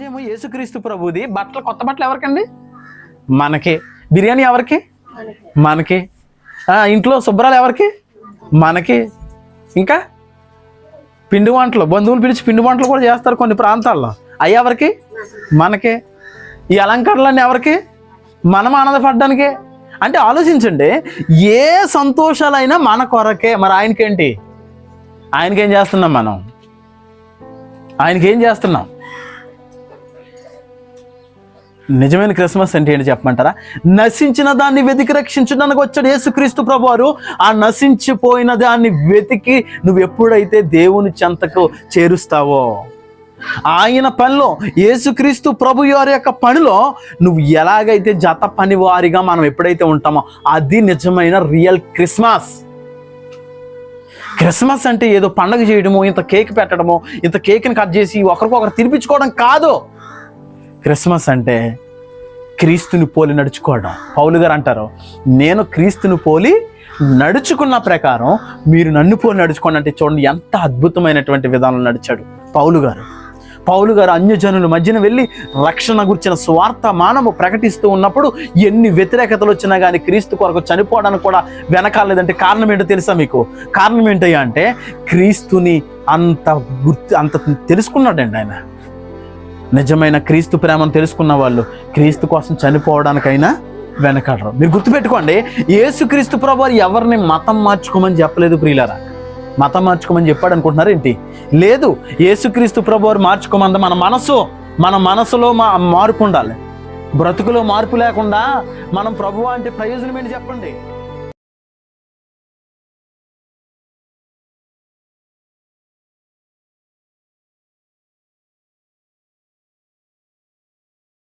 యేసుక్రీస్తు ప్రభుది. బట్టలు కొత్త బట్టలు ఎవరికండి? మనకి. బిర్యానీ ఎవరికి? మనకి. ఇంట్లో శుభ్రాలు ఎవరికి? మనకి. ఇంకా? పిండి వంటలు. బంధువులు పిలిచి పిండి వంటలు కూడా చేస్తారు కొన్ని ప్రాంతాల్లో. అవి ఎవరికి? మనకి. ఈ అలంకరణలన్నీ ఎవరికి? మనం ఆనందపడడానికి. అంటే ఆలోచించండి ఏ సంతోషాలైనా మన కొరకే. మరి ఆయనకేంటి? ఆయనకేం చేస్తున్నాం మనం? ఆయనకేం చేస్తున్నాం? నిజమైన క్రిస్మస్ అంటే ఏంటి చెప్పమంటారా? నశించిన దాన్ని వెతికి రక్షించడానికి వచ్చాడు యేసుక్రీస్తు ప్రభు వారు ఆ నశించిపోయిన దాన్ని వెతికి నువ్వు ఎప్పుడైతే దేవుని చెంతకు చేరుస్తావో ఆయన పనిలో యేసుక్రీస్తు ప్రభు వారి యొక్క పనిలో నువ్వు ఎలాగైతే జత పనివారిగా మనం ఎప్పుడైతే ఉంటామో అది నిజమైన రియల్ క్రిస్మస్. క్రిస్మస్ అంటే ఏదో పండగ చేయడము ఇంత కేక్ పెట్టడము ఇంత కేక్ని కట్ చేసి ఒకరికొకరు తినిపించుకోవడం కాదు. క్రిస్మస్ అంటే క్రీస్తుని పోలి నడుచుకోవడం. పౌలు గారు అంటారు నేను క్రీస్తుని పోలి నడుచుకున్న ప్రకారం మీరు నన్ను పోలి నడుచుకోండి. అంటే చూడండి ఎంత అద్భుతమైనటువంటి విధానం నడిచాడు పౌలు గారు. పౌలు గారు అన్యజనుల మధ్యన వెళ్ళి రక్షణ గురించిన స్వార్థ మానము ప్రకటిస్తూ ఉన్నప్పుడు ఎన్ని వ్యతిరేకతలు వచ్చినా కానీ క్రీస్తు కొరకు చనిపోవడానికి కూడా వెనకాలేదంటే కారణం ఏంటో తెలుసా మీకు? కారణం ఏంటయ్యా అంటే క్రీస్తుని అంత గుర్తు అంత తెలుసుకున్నాడండి ఆయన. నిజమైన క్రీస్తు ప్రేమను తెలుసుకున్న వాళ్ళు క్రీస్తు కోసం చనిపోవడానికైనా వెనకాడరు. మీరు గుర్తుపెట్టుకోండి యేసుక్రీస్తు ప్రభు ఎవరిని మతం మార్చుకోమని చెప్పలేదు ప్రియులారా? మతం మార్చుకోమని చెప్పాడు అనుకుంటున్నారు ఏంటి? లేదు యేసుక్రీస్తు ప్రభు వారు మన మనసు మన మనసులో మా మార్పు ఉండాలి. బ్రతుకులో మార్పు లేకుండా మనం ప్రభు అంటే ప్రయోజనం ఏంటి చెప్పండి?